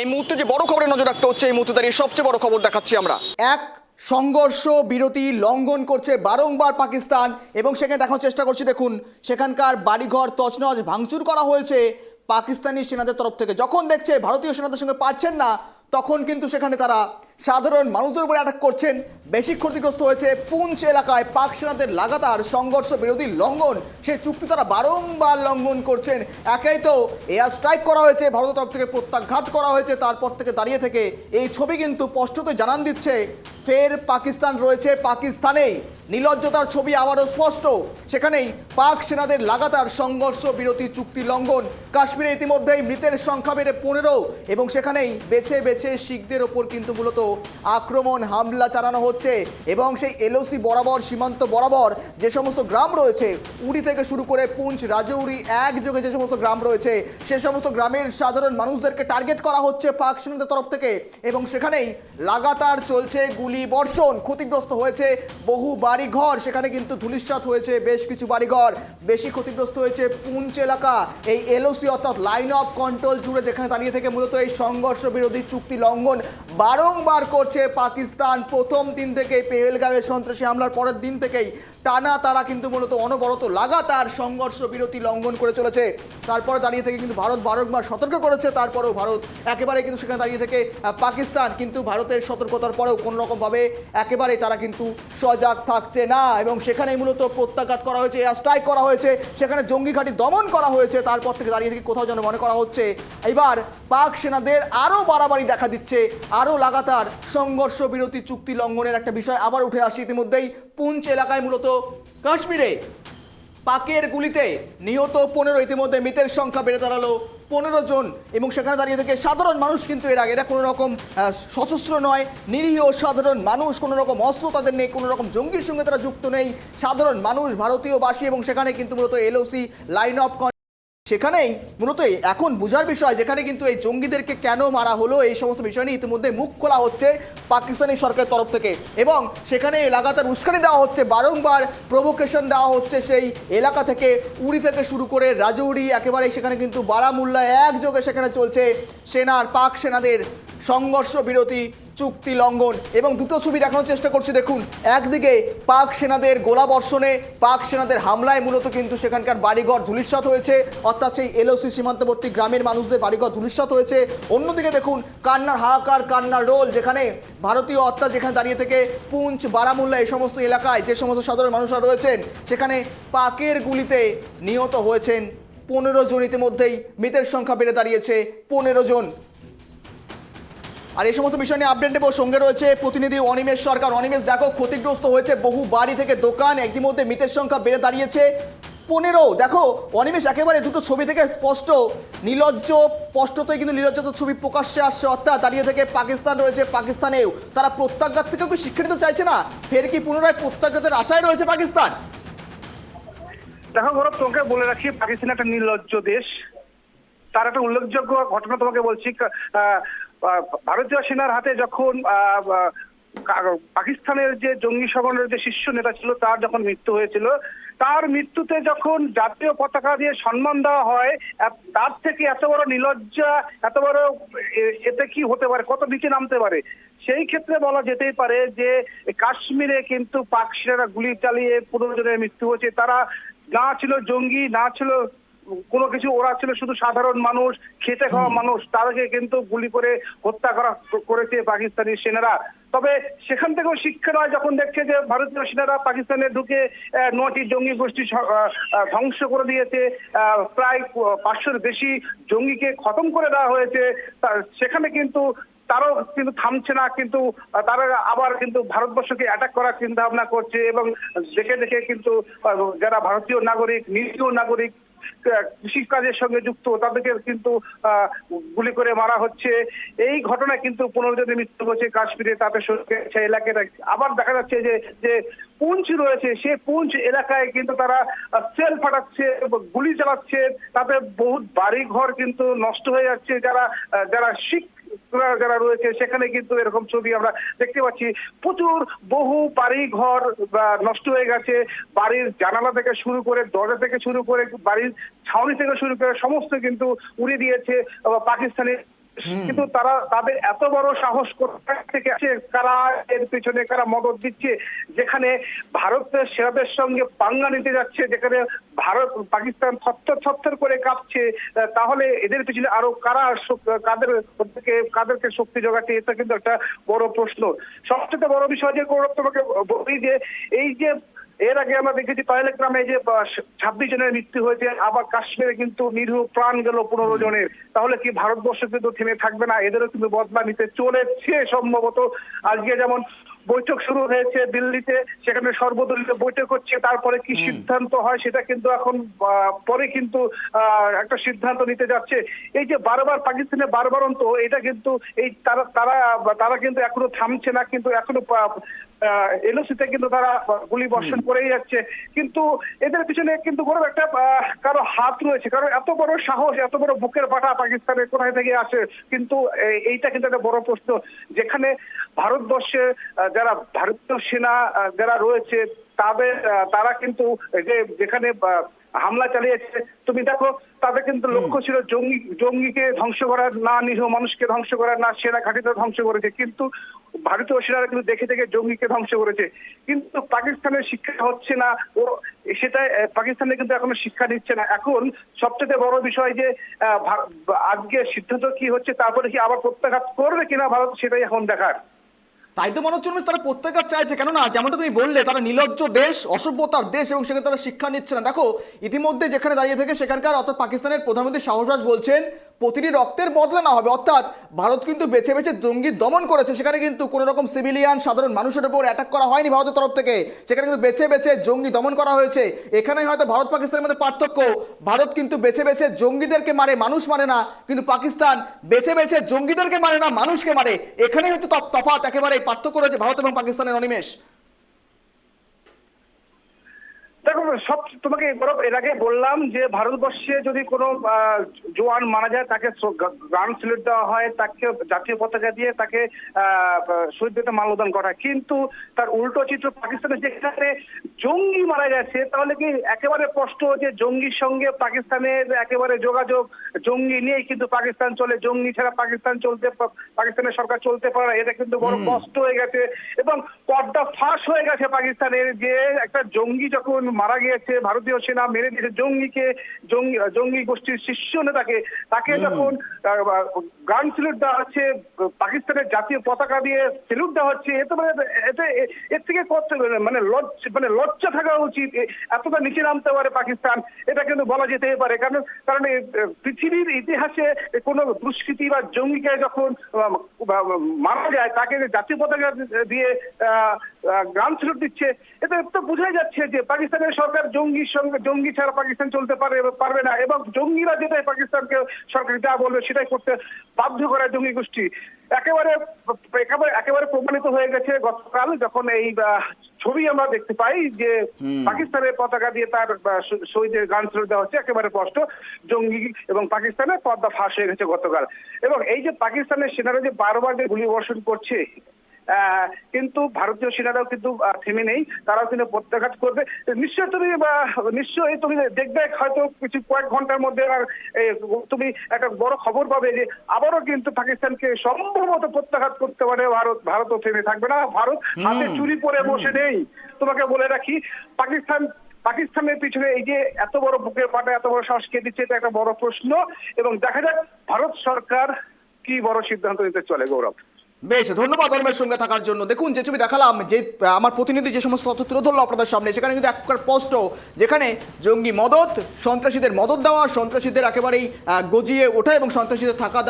এই মুহূর্তে যে বড় খবরে নজর রাখতে হচ্ছে, এই মুহূর্তে দাঁড়িয়ে সবচেয়ে বড় খবর দেখাচ্ছি আমরা। এক সংঘর্ষ বিরতি লঙ্ঘন করছে বারংবার পাকিস্তান এবং সেখানে দেখানোর চেষ্টা করছি, দেখুন, সেখানকার বাড়িঘর তছনছ ভাঙচুর করা হয়েছে পাকিস্তানি সেনাদের তরফ থেকে। যখন দেখছে, ভারতীয় সেনাদের সঙ্গে পারছেন না, তখন কিন্তু সেখানে তারা সাধারণ মানুষদের উপরে অ্যাটাক করছেন। বেশি ক্ষতিগ্রস্ত হয়েছে পুঞ্চ এলাকায় পাক সেনাদের লাগাতার সংঘর্ষ বিরোধী লঙ্ঘন। সেই চুক্তি তারা বারংবার লঙ্ঘন করছেন। একাই তো এয়ার স্ট্রাইক করা হয়েছে ভারতের তরফ থেকে প্রত্যাঘাত করা হয়েছে, তারপর থেকে দাঁড়িয়ে থেকে এই ছবি কিন্তু স্পষ্টত জানান দিচ্ছে। ফের পাকিস্তান রয়েছে পাকিস্তানেই। নিলজ্জতার ছবি আবারও স্পষ্ট। সেখানেই পাক সেনাদের লাগাতার সংঘর্ষ বিরতি চুক্তি লঙ্ঘন। কাশ্মীরে ইতিমধ্যেই মৃতের সংখ্যা বেড়ে পনেরো এবং সেখানেই বেছে বেছে শিখদের ওপর কিন্তু মূলত আক্রমণ, হামলা চালানো হচ্ছে এবং সেই এলওসি বরাবর, সীমান্ত বরাবর যে সমস্ত গ্রাম রয়েছে, উড়ি থেকে শুরু করে পুঞ্চ রাজৌরি একযোগে যে সমস্ত গ্রাম রয়েছে, সে সমস্ত গ্রামের সাধারণ মানুষদেরকে টার্গেট করা হচ্ছে পাক সেনাদের তরফ থেকে এবং সেখানেই লাগাতার চলছে গুলি বর্ষণ। ক্ষতিগ্রস্ত হয়েছে বহু বাড়িঘর, সেখানে কিন্তু ধুলিস্বাত হয়েছে বেশ কিছু বাড়িঘর। বেশি ক্ষতিগ্রস্ত হয়েছে পুঞ্চ এলাকা। এই এলওসি অর্থাৎ লাইন অফ কন্ট্রোল জুড়ে যেখানে দাঁড়িয়ে থেকে মূলত এই সংঘর্ষ বিরোধী চুক্তি লঙ্ঘন বারংবার করছে পাকিস্তান। প্রথম দিন থেকেই পেহেলগামের সন্ত্রাসী হামলার পরের দিন থেকেই টানা তারা কিন্তু মূলত অনবরত লাগাতার সংঘর্ষ বিরতি লঙ্ঘন করে চলেছে। তারপরে দাঁড়িয়ে থেকে কিন্তু ভারত বারংবার সতর্ক করেছে, তারপরেও ভারত একেবারে কিন্তু সেখানে দাঁড়িয়ে থেকে পাকিস্তান কিন্তু ভারতের সতর্কতার পরেও কোনো রকমভাবে একেবারে তারা কিন্তু সজাগ থাকছে না এবং সেখানেই মূলত প্রত্যাঘাত করা হয়েছে স্ট্রাইক করা হয়েছে, সেখানে জঙ্গি ঘাঁটি দমন করা হয়েছে, তারপর থেকে দাঁড়িয়ে থেকে কোথাও যেন মনে করা হচ্ছে। এবার পাক সেনাদের আরও বাড়াবাড়ি দেখা দিচ্ছে, আরও লাগাতার সংঘর্ষ বিরতি চুক্তি লঙ্ঘনের একটা বিষয় আবার উঠে আসে ইতিমধ্যেই। পুঞ্চ এলাকায় মূলত কাশ্মীরে। পাকের গুলিতে নিহত পনেরো ইতিমধ্যে মৃতের সংখ্যা বেড়ে দাঁড়াল পনেরো জন এবং সেখানে দাঁড়িয়ে থেকে সাধারণ মানুষ কিন্তু এর আগে। এরা কোনো রকম সশস্ত্র নয়, নিরীহ সাধারণ মানুষ, কোনো রকম অস্ত্র তাদের নেই, কোনো রকম জঙ্গির সঙ্গে তারা যুক্ত নেই। সাধারণ মানুষ, ভারতীয়বাসী এবং সেখানে কিন্তু মূলত এলওসি লাইন অফ সেখানেই মূলত এখন বোঝার বিষয়, যেখানে কিন্তু এই জঙ্গিদেরকে কেন মারা হলো, এই সমস্ত বিষয় নিয়ে ইতিমধ্যে মুখ খোলা হচ্ছে পাকিস্তানি সরকারের তরফ থেকে। এবং সেখানে লাগাতার উস্কানি দেওয়া হচ্ছে, বারংবার প্রভোকেশন দেওয়া হচ্ছে সেই এলাকা থেকে, উড়ি থেকে শুরু করে রাজৌরি একেবারে সেখানে কিন্তু বারামুল্লা একযোগে সেখানে চলছে সেনার, পাক সেনাদের সংঘর্ষ, বিরতি, চুক্তি লঙ্ঘন এবং দুটো ছবি দেখানোর চেষ্টা করছি। দেখুন, একদিকে পাক সেনাদের গোলাবর্ষণে, পাক সেনাদের হামলায় মূলত কিন্তু সেখানকার বাড়িঘর ধূলিসাৎ হয়েছে, অর্থাৎ সেই এলওসি সীমান্তবর্তী গ্রামের মানুষদের বাড়িঘর ধূলিসাৎ হয়েছে। অন্যদিকে দেখুন, কান্নার হাহাকার, কান্নার রোল, যেখানে ভারতীয় অর্থাৎ যেখানে দাঁড়িয়ে থেকে পুঞ্চ, বারামুল্লা এই সমস্ত এলাকায় যে সমস্ত সাধারণ মানুষরা রয়েছেন, সেখানে পাকের গুলিতে নিহত হয়েছেন পনেরো জন। ইতিমধ্যেই মৃতের সংখ্যা বেড়ে দাঁড়িয়েছে পনেরো জন। আর এই সমস্ত বিষয় নিয়ে আপডেট নেব। সঙ্গে রয়েছে প্রতিনিধি অনিমেষ সরকার। অনিমেষ, দেখো, ক্ষতিগ্রস্ত হয়েছে বহু বাড়ি থেকে দোকান। ইতিমধ্যে মৃতের সংখ্যা বেড়ে দাঁড়িয়েছে। পনেরো, দেখো, অনিমেষ, একেবারে দুটো ছবি থেকে স্পষ্ট। নীলজ্জ, স্পষ্টতই কিন্তু নীলজ্জতার ছবি প্রকাশ্যে আসছে। অর্থাৎ দাঁড়িয়ে থেকে পাকিস্তান রয়েছে পাকিস্তানেও। তারা প্রত্যাঘাত থেকেও কি শিক্ষা নিতে চাইছে না? ফের কি পুনরায় প্রত্যাঘাতের আশায় রয়েছে পাকিস্তান? দেখো, গৌরব, তোমাকে বলে রাখি, পাকিস্তান একটা নির্লজ্জ দেশ। তার একটা উল্লেখযোগ্য ঘটনা তোমাকে বলছি। ভারতীয় সেনার হাতে যখন পাকিস্তানের যে জঙ্গি সংগঠনের যে শীর্ষ নেতা ছিল, তার যখন মৃত্যু হয়েছিল, তার মৃত্যুতে যখন জাতীয় পতাকা দিয়ে সম্মান দেওয়া হয় তার থেকে এত বড় নিলজ্জা, এত বড় এতে কি হতে পারে, কত নিচে নামতে পারে, সেই ক্ষেত্রে বলা যেতেই পারে যে, কাশ্মীরে কিন্তু পাক সেনারা গুলি চালিয়ে পনেরো জনের মৃত্যু হয়েছে। তারা, না ছিল জঙ্গি, না ছিল কোনো কিছু ওরা ছিল শুধু সাধারণ মানুষ খেতে খাওয়া মানুষ তাদেরকে কিন্তু গুলি করে হত্যা করা করেছে পাকিস্তানি সেনারা। তবে সেখান থেকেও শিক্ষা নয় যখন দেখছে যে ভারতীয় সেনারা পাকিস্তানে ঢুকে নটি জঙ্গি গোষ্ঠী ধ্বংস করে দিয়েছে প্রায় পাঁচশোর বেশি জঙ্গিকে খতম করে দেওয়া হয়েছে। সেখানে কিন্তু তারাও কিন্তু থামছে না কিন্তু তারা আবার কিন্তু ভারতবর্ষকে অ্যাটাক করার চিন্তা ভাবনা করছে এবং দেখে দেখে কিন্তু যারা ভারতীয় নাগরিক নিরীহ নাগরিক কৃষিকাজের সঙ্গে যুক্ত, তাদেরকে কিন্তু গুলি করে মারা হচ্ছে। এই ঘটনায় কিন্তু পনেরো জনের মৃত্যু হচ্ছে কাশ্মীরে তাদের সঙ্গে এলাকাটা। আবার দেখা যাচ্ছে যে যে পুঞ্চ রয়েছে, সে পুঞ্চ এলাকায় কিন্তু তারা সেল ফাটাচ্ছে, গুলি চালাচ্ছে। তাতে বহুত বাড়ি ঘর কিন্তু নষ্ট হয়ে যাচ্ছে। যারা যারা শিখ যারা- রয়েছে, সেখানে কিন্তু এরকম ছবি আমরা দেখতে পাচ্ছি। প্রচুর বহু বাড়ি ঘর নষ্ট হয়ে গেছে। বাড়ির জানালা থেকে শুরু করে, দরজা থেকে শুরু করে, বাড়ির ছাউনি থেকে শুরু করে, সমস্ত কিন্তু উড়ে দিয়েছে পাকিস্তানের পাকিস্তানি কিন্তু তারা তাদের এত বড় সাহস থেকে আছে কারা এর পিছনে কারা মদত দিচ্ছে? যেখানে ভারতের সেরাদের সঙ্গে পাঙ্গা নিতে যাচ্ছে, যেখানে ভারত, পাকিস্তান থরথর থরথর করে কাঁপছে তাহলে এদের পিছনে আরও কারা কাদের ওদেরকে কাদেরকে শক্তি যোগাচ্ছে এটা কিন্তু একটা বড় প্রশ্ন। সবচেয়ে বড় বিষয় যে গৌরব তোমাকে বলি যে, এই যে এর আগে আমরা দেখেছি গ্রামে যে ছাব্বিশ জনের মৃত্যু হয়েছে আবার কাশ্মীরে কিন্তু নিরীহ প্রাণ গেল পনেরো জনের। তাহলে কি ভারতবর্ষ কিন্তু থেমে থাকবে না? এদেরও কিন্তু বদলা নিতে চলেছে সম্ভবত। আজকে যেমন বৈঠক শুরু হয়েছে দিল্লিতে সেখানে সর্বদলীয় বৈঠক হচ্ছে তারপরে কি সিদ্ধান্ত হয় সেটা কিন্তু এখন পরে কিন্তু একটা সিদ্ধান্ত নিতে যাচ্ছে। এই যে বারবার পাকিস্তানে বারবারন্ত এটা কিন্তু এই তারা তারা তারা কিন্তু এখনও থামছে না কিন্তু এখনও এলওসিতে কিন্তু তারা গুলি বর্ষণ করেই যাচ্ছে। কিন্তু এদের পিছনে কিন্তু বড় একটা কারও হাত রয়েছে কারণ এত বড় সাহস এত বড় বুকের পাটা পাকিস্তানের কোথায় থেকে আসে? কিন্তু এইটা কিন্তু একটা বড় প্রশ্ন। যেখানে ভারতবর্ষে যারা ভারতীয় সেনা যারা রয়েছে তাদের তারা কিন্তু যে যেখানে হামলা চালিয়েছে তুমি দেখো তাদের কিন্তু লক্ষ্য ছিল জঙ্গি জঙ্গিকে ধ্বংস করার না নিহ মানুষকে ধ্বংস করার না সেনা ঘাটিতে ধ্বংস করেছে। কিন্তু ভারতীয় সেনারা কিন্তু দেখে দেখে জঙ্গিকে ধ্বংস করেছে। কিন্তু পাকিস্তানের শিক্ষা হচ্ছে না ও সেটা পাকিস্তানে কিন্তু এখনও শিক্ষা নিচ্ছে না। এখন সবচেয়ে বড় বিষয় যে আহ, আজকে সিদ্ধান্ত কি হচ্ছে তারপরে কি আবার প্রত্যাঘাত করবে কিনা ভারত সেটাই এখন দেখার। তাই তো মনে হচ্ছে তারা প্রত্যেকার চাইছে, কেননা যেমনটা তুমি বললে, তারা নির্লজ্জ দেশ, অসভ্যতার দেশ এবং সেখানে তারা শিক্ষা নিচ্ছে না। দেখো, ইতিমধ্যে যেখানে দাঁড়িয়ে থেকে সেখানকার অর্থাৎ পাকিস্তানের প্রধানমন্ত্রী শাহবাজ বলছেন প্রতিটি রক্তের বদলা না হবে। অর্থাৎ ভারত কিন্তু বেছে বেছে জঙ্গি দমন করেছে। সেখানে কিন্তু কোনো রকম সিভিলিয়ান সাধারণ মানুষের উপর অ্যাটাক করা হয়নি ভারতের তরফ থেকে। সেখানে কিন্তু বেছে বেছে জঙ্গি দমন করা হয়েছে। এখানেই হয়তো ভারত পাকিস্তানের মধ্যে পার্থক্য। ভারত কিন্তু বেছে বেছে জঙ্গিদেরকে মারে, মানুষ মারে না। কিন্তু পাকিস্তান বেছে বেছে জঙ্গিদেরকে মারে না, মানুষকে মারে। এখানেই হয়তো তফ- তফাৎ একেবারে পার্থক্য রয়েছে ভারত এবং পাকিস্তানের অনিমেষ। দেখো সব তোমাকে বরফ এর আগে বললাম যে ভারতবর্ষে যদি কোনো আহ, জওয়ান মারা যায় তাকে গান সিলেট দেওয়া হয় তাকে জাতীয় পতাকা দিয়ে তাকে আহ, শহীদ দিতে মাল্যদান করা কিন্তু তার উল্টো চিত্র পাকিস্তানে যেখানে জঙ্গি মারা গেছে তাহলে কি একেবারে স্পষ্ট যে জঙ্গির সঙ্গে পাকিস্তানের একেবারে যোগাযোগ জঙ্গি নিয়েই কিন্তু পাকিস্তান চলে জঙ্গি ছাড়া পাকিস্তান চলতে পাকিস্তানের সরকার চলতে পারে না। এটা কিন্তু বড় কষ্ট হয়ে গেছে এবং পর্দা ফাঁস হয়ে গেছে পাকিস্তানের যে একটা জঙ্গি যখন মারা গিয়েছে ভারতীয় সেনা মেরে দিয়েছে জঙ্গিকে জঙ্গি জঙ্গি গোষ্ঠীর শীর্ষ নেতাকে। তাকে যখন গান সিলুট দেওয়া হচ্ছে পাকিস্তানের জাতীয় পতাকা দিয়ে সিলুট দেওয়া হচ্ছে এতে মানে এতে এর থেকে কত মানে লজ্জ মানে লজ্জা থাকা উচিত এতটা নিচে নামতে পারে পাকিস্তান এটা কিন্তু বলা যেতেই পারে। কারণ কারণ পৃথিবীর ইতিহাসে কোনো দুষ্কৃতি বা জঙ্গিকে যখন মারা যায় তাকে জাতীয় পতাকা দিয়ে গান সিলুট দিচ্ছে। এতে তো বোঝাই যাচ্ছে যে পাকিস্তানের সরকার জঙ্গির সঙ্গে জঙ্গি ছাড়া পাকিস্তান চলতে পারে পারবে না এবং জঙ্গিরা যেটাই পাকিস্তানকে সরকার যা বলবে সেটাই করতে বাধ্য করায় জঙ্গি গোষ্ঠী। একেবারে একেবারে একেবারে প্রমাণিত হয়ে গেছে গতকাল যখন এই ছবি আমরা দেখতে পাই যে পাকিস্তানের পতাকা দিয়ে তার শহীদের গান ছেড়ে দেওয়া হচ্ছে একেবারে স্পষ্ট। জঙ্গি এবং পাকিস্তানের পর্দা ফাঁস হয়ে গেছে গতকাল। এবং এই যে পাকিস্তানের সেনারা যে বারবার যে গুলি বর্ষণ করছে কিন্তু ভারতীয় সেনারাও কিন্তু থেমে নেই। তারাও কিন্তু প্রত্যাঘাত করবে। নিশ্চয় তুমি নিশ্চয়ই তুমি দেখবে হয়তো কিছু কয়েক ঘণ্টার মধ্যে আর তুমি একটা বড় খবর পাবে যে আবারও কিন্তু পাকিস্তানকে সম্ভবত প্রত্যাঘাত করতে পারে ভারত। ভারতও থেমে থাকবে না। ভারত হাতে চুরি পরে বসে নেই। তোমাকে বলে রাখি পাকিস্তান পাকিস্তানের পিছনে এই যে এত বড় বুকের পাটা এত বড় সাহস কে দিচ্ছে এটা একটা বড় প্রশ্ন। এবং দেখা যাক ভারত সরকার কি বড় সিদ্ধান্ত নিতে চলে গৌরব। বেশ, ধন্যবাদ ধর্মের সঙ্গে থাকার জন্য। দেখুন, যে ছবি দেখালাম, যে আমার প্রতিনিধি যে সমস্ত তথ্য তুলে ধরলো আপনাদের সামনে, সেখানে কিন্তু এক প্রকার স্পষ্ট, যেখানে জঙ্গি মদত, সন্ত্রাসীদের মদত দেওয়া, সন্ত্রাসীদের একেবারেই গজিয়ে ওঠা এবং সন্ত্রাসীদের থাকা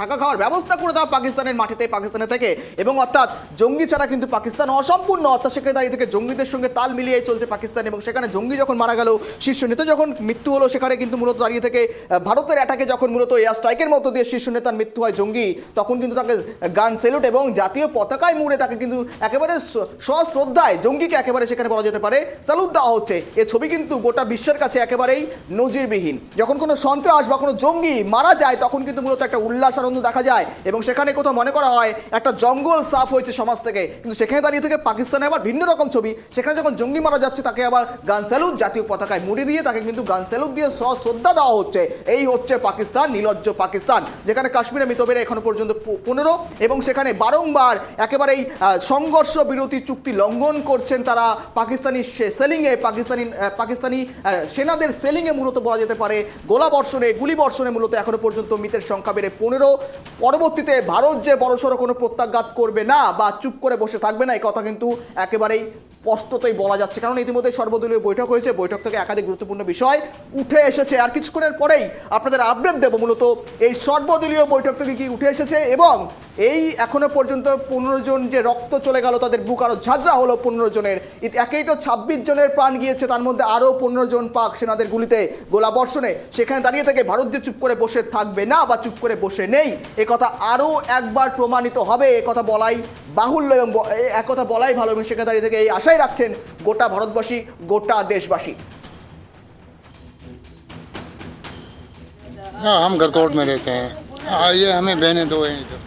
থাকা খাওয়ার ব্যবস্থা করে দেওয়া পাকিস্তানের মাটিতে পাকিস্তানে থেকে। এবং অর্থাৎ জঙ্গি ছাড়া কিন্তু পাকিস্তান অসম্পূর্ণ, অর্থাৎ সেখানে দাঁড়িয়ে থেকে জঙ্গিদের সঙ্গে তাল মিলিয়ে চলছে পাকিস্তান। এবং সেখানে জঙ্গি যখন মারা গেল, শীর্ষ নেতা যখন মৃত্যু হলো, সেখানে কিন্তু মূলত দাঁড়িয়ে থেকে ভারতের অ্যাটাকে যখন মূলত এয়ার স্ট্রাইকের মতো দিয়ে শীর্ষ নেতার মৃত্যু হয় জঙ্গি, তখন কিন্তু তাকে গান সেলুট এবং জাতীয় পতাকায় মুড়ে তাকে কিন্তু একেবারে সশ্রদ্ধায় জঙ্গিকে একেবারে সেখানে বলা যেতে পারে। স্যালুট দেওয়া হচ্ছে। এ ছবি কিন্তু গোটা বিশ্বের কাছে একেবারেই নজিরবিহীন। যখন কোনো সন্ত্রাস বা কোনো জঙ্গি মারা যায়, তখন কিন্তু মূলত একটা উল্লাস আনন্দ দেখা যায় এবং সেখানে কোথাও মনে করা হয় একটা জঙ্গল সাফ হয়েছে সমাজ থেকে। কিন্তু সেখানে দাঁড়িয়ে থেকে পাকিস্তানে আবার ভিন্ন রকম ছবি। সেখানে যখন জঙ্গি মারা যাচ্ছে, তাকে আবার গান স্যালুট, জাতীয় পতাকায় মুড়ি দিয়ে তাকে কিন্তু গান স্যালুট দিয়ে শ্রদ্ধা দেওয়া হচ্ছে। এই হচ্ছে পাকিস্তান নির্লজ্জ পাকিস্তান, যেখানে কাশ্মীরে মৃত বেড়ে এখনও পর্যন্ত পনেরো এবং সেখানে বারংবার একেবারেই সংঘর্ষ বিরতি চুক্তি লঙ্ঘন করছেন তারা। পাকিস্তানি সেলিংয়ে, পাকিস্তানি পাকিস্তানি সেনাদের সেলিংয়ে মূলত বলা যেতে পারে গোলা বর্ষণে গুলি বর্ষণে মূলত এখনও পর্যন্ত মৃতের সংখ্যা বেড়ে পনেরো। পরবর্তীতে ভারত যে বড়সড় কোনো প্রত্যাঘাত করবে না বা চুপ করে বসে থাকবে না এই কথা কিন্তু একেবারেই স্পষ্টতই বলা যাচ্ছে। কারণ ইতিমধ্যে সর্বদলীয় বৈঠক হয়েছে। বৈঠক থেকে একাধিক গুরুত্বপূর্ণ বিষয় উঠে এসেছে। আর কিছুক্ষণের পরেই আপনাদের আপডেট দেবো মূলত এই সর্বদলীয় বৈঠক থেকে কি উঠে এসেছে এবং এই এখনও পর্যন্ত পনেরো জন যে রক্ত চলে গেল, তাদের বুক আরও ঝাঁঝরা হলো পনেরো জনের। একেই তো ছাব্বিশ জনের প্রাণ গিয়েছে। তার মধ্যে আরও পনেরো জন পাক সেনাদের গুলিতে গোলা বর্ষণে সেখানে দাঁড়িয়ে থেকে ভারত যে চুপ করে বসে থাকবে না বা চুপ করে বসে নেই, এ কথা আরও একবার প্রমাণিত হবে। এ কথা বলাই বাহুল্য এবং ব- এ- এক কথা বলাই ভালো এবং সেখানে দাঁড়িয়ে থেকে এই আশাই রাখছেন গোটা ভারতবাসী গোটা দেশবাসী हाँ हम गरकोट में रहते हैं आइए हमें बहने दो हैं इधर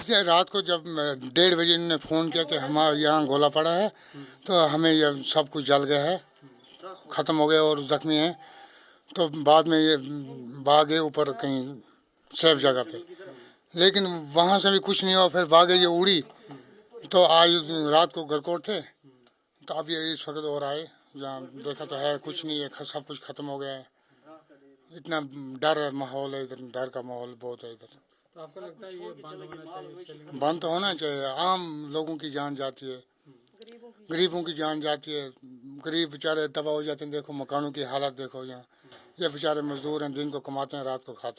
इसलिए रात को जब अ, डेढ़ बजे इन्होंने फ़ोन किया कि हमारे यहाँ गोला पड़ा है तो हमें ये सब कुछ जल गया है ख़त्म हो गया और ज़ख्मी हैं तो बाद में ये भागे ऊपर कहीं सेफ जगह पे लेकिन वहाँ से भी कुछ नहीं हुआ फिर भागे ये उड़ी तो आज रात को गरकोट थे ये इस वक्त और आए जहाँ देखा तो है कुछ नहीं है सब कुछ ख़त्म हो गया है। इतना डर माहौल है इधर डर का माहौल बहुत है इधर। तो आपको लगता है ये बंद होना चाहिए बंद तो होना चाहिए आम लोगों की जान जाती है। गरीबों की जान जाती है गरीब बेचारे तबाह हो जाते हैं देखो मकानों की हालत देखो यहाँ। ये बेचारे मजदूर हैं दिन को कमाते हैं रात को खाते हैं।